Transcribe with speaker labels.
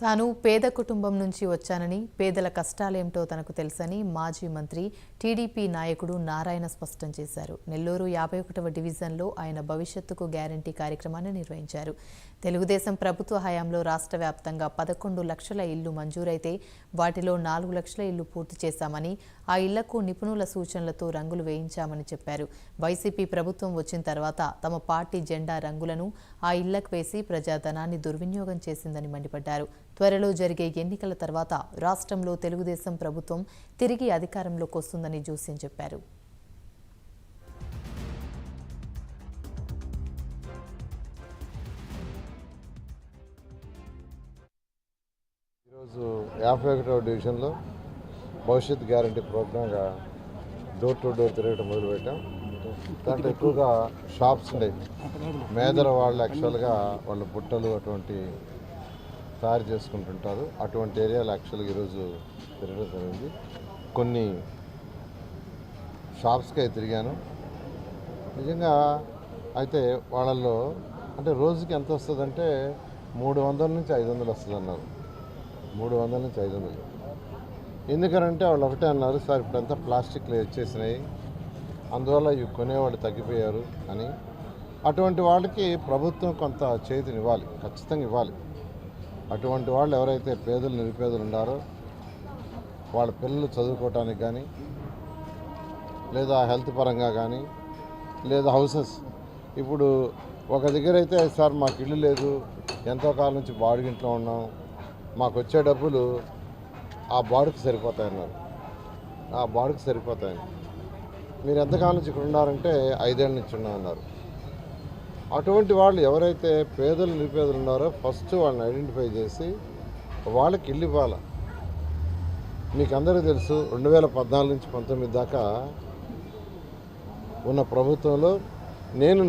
Speaker 1: తాను పేద కుటుంబం నుంచి వచ్చానని పేదల కష్టాలేమిటో తనకు తెలుసని మాజీ మంత్రి టీడీపీ నాయకుడు నారాయణ స్పష్టం చేశారు. నెల్లూరు యాభై ఒకటవ డివిజన్లో ఆయన భవిష్యత్తుకు గ్యారంటీ కార్యక్రమాన్ని నిర్వహించారు. తెలుగుదేశం ప్రభుత్వ హయాంలో రాష్ట్ర వ్యాప్తంగా పదకొండు లక్షల ఇల్లు మంజూరైతే వాటిలో నాలుగు లక్షల ఇల్లు పూర్తి చేశామని ఆ ఇళ్ళకు నిపుణుల సూచనలతో రంగులు వేయించామని చెప్పారు. వైసీపీ ప్రభుత్వం వచ్చిన తర్వాత తమ పార్టీ జెండా రంగులను ఆ ఇళ్ళకు వేసి ప్రజాధనాన్ని దుర్వినియోగం చేసిందని మండిపడ్డారు. త్వరలో జరిగే ఎన్నికల తర్వాత రాష్ట్రంలో తెలుగుదేశం ప్రభుత్వం తిరిగి అధికారంలోకి వస్తుందని జోస్యం చెప్పారు.
Speaker 2: ఈరోజు యాభై ఒకటవ డివిజన్లో భవిష్యత్ గ్యారంటీ ప్రోగ్రామ్గా డోర్ టు డోర్ తిరగడం మొదలుపెట్టాం. దాంట్లో ఎక్కువగా షాప్స్ ఉండేవి. మేదల వాళ్ళు యాక్చువల్గా వాళ్ళ బుట్టలు అటువంటి తయారు చేసుకుంటుంటారు. అటువంటి ఏరియాలు యాక్చువల్గా ఈరోజు తిరగడం జరిగింది. కొన్ని షాప్స్కి తిరిగాను. నిజంగా అయితే వాళ్ళల్లో అంటే రోజుకి ఎంత వస్తుందంటే మూడు వందల నుంచి ఐదు వందలు వస్తుంది అన్నారు మూడు వందల నుంచి ఐదు వందలు. ఎందుకనంటే వాళ్ళు ఒకటే అన్నారు సార్ ఇప్పుడంతా ప్లాస్టిక్లు వచ్చేసినాయి. అందువల్ల ఇవి కొనేవాళ్ళు తగ్గిపోయారు అని. అటువంటి వాళ్ళకి ప్రభుత్వం కొంత చేతిని ఇవ్వాలి ఖచ్చితంగా ఇవ్వాలి. అటువంటి వాళ్ళు ఎవరైతే పేదలు నిరుపేదలు ఉన్నారో వాళ్ళ పిల్లలు చదువుకోవటానికి కానీ లేదా హెల్త్ పరంగా కానీ లేదా హౌసెస్. ఇప్పుడు ఒక దగ్గర అయితే సార్ మాకు ఇల్లు లేదు. ఎంతో కాలం నుంచి బాడిగింట్లో ఉన్నాం. మాకు వచ్చే డబ్బులు ఆ బాడుకు సరిపోతాయన్నారు. ఆ బాడుకు సరిపోతాయని. మీరు ఎంతకాలం నుంచి ఇక్కడ ఉన్నారంటే ఐదేళ్ళ నుంచి ఉన్నామన్నారు. అటువంటి వాళ్ళు ఎవరైతే పేదలు నిరుపేదలు ఉన్నారో ఫస్ట్ వాళ్ళని ఐడెంటిఫై చేసి వాళ్ళకి ఇల్లు ఇవ్వాలి? మీకు అందరికీ తెలుసు రెండు వేల పద్నాలుగు నుంచి పంతొమ్మిది దాకా ఉన్న ప్రభుత్వంలో నేను